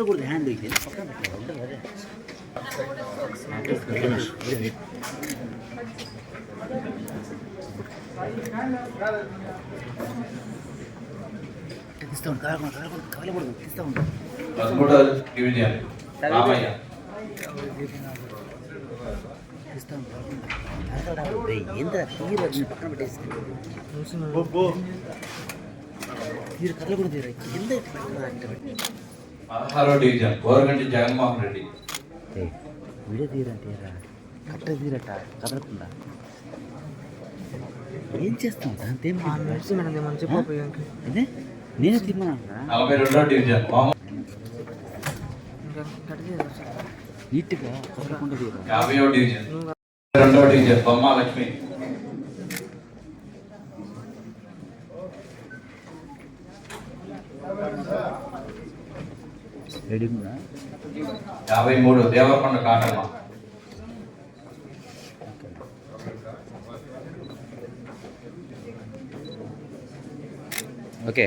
కదలకూడదు hand ఇది పక్కన పెట్టాలి ఉండదు అదే తీస్తా ఉండు కదలకూడదు కదలకూడదు కదలకూడదు తీస్తా ఉండు పదమూడో డివిజన్ రామయ్య తీస్తా ఉండు కదలకూడదు రేయ్, ఏందిరా తీరు అది పక్కన పెట్టేసి తీరు కదలకూడదు రేయ్. కింద ఇట్లా పెట్టాలా? ఇట్లా పెట్టి. పదహారో డివిజన్ గోరగంటి జగన్మోహన్ రెడ్డి. ఏయ్, వీడియో తీరంటే తీరా కట్ట తీరట కదలకుండా. ఏం చేస్తాం? దాంతో మనం ఏమని నేనే నలభై రెండో డివిజన్ నీట్గా కదలకుండా తీరా యాభైయో డివిజన్ రెండో డివిజన్ బొమ్మ లక్ష్మి. యాభై మూడు Devarakonda Katamma okay